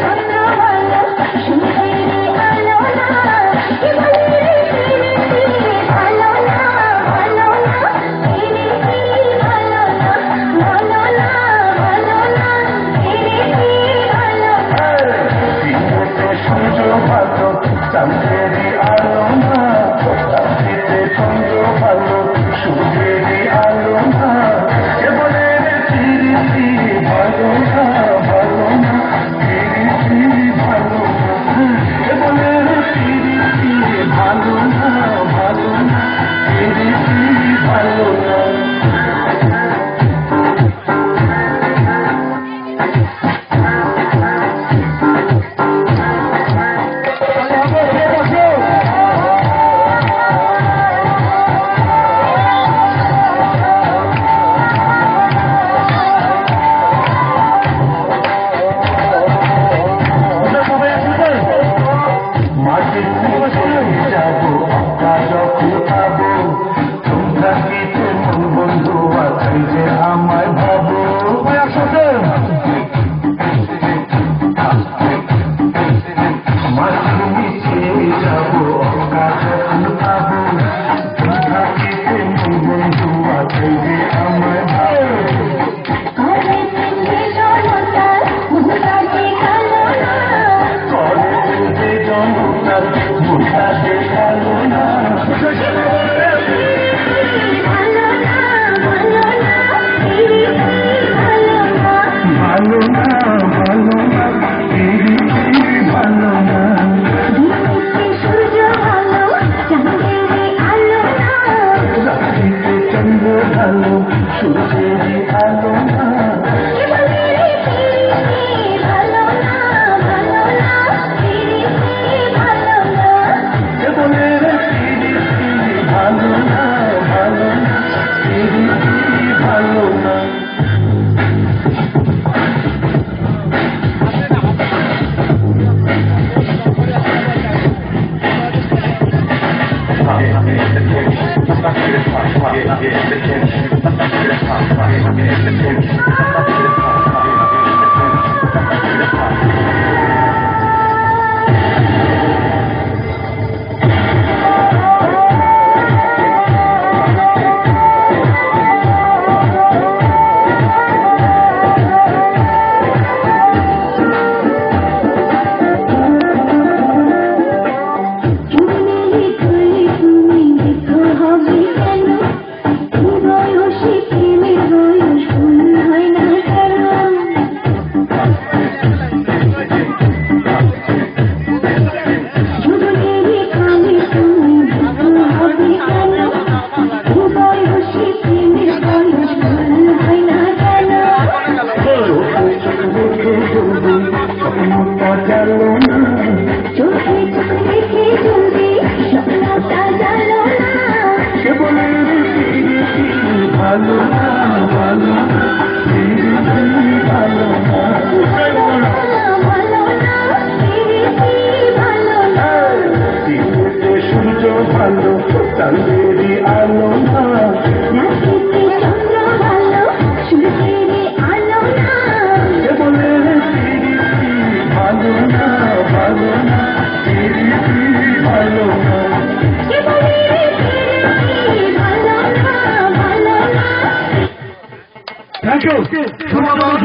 Shri কাটালো না চোখে চোখ রেখে জলদি স্বপ্ন কাটালো না সে বলে ভালো না ভালো না ভালো না ভালো না সূর্য ভালো Chand Thank you. Come on,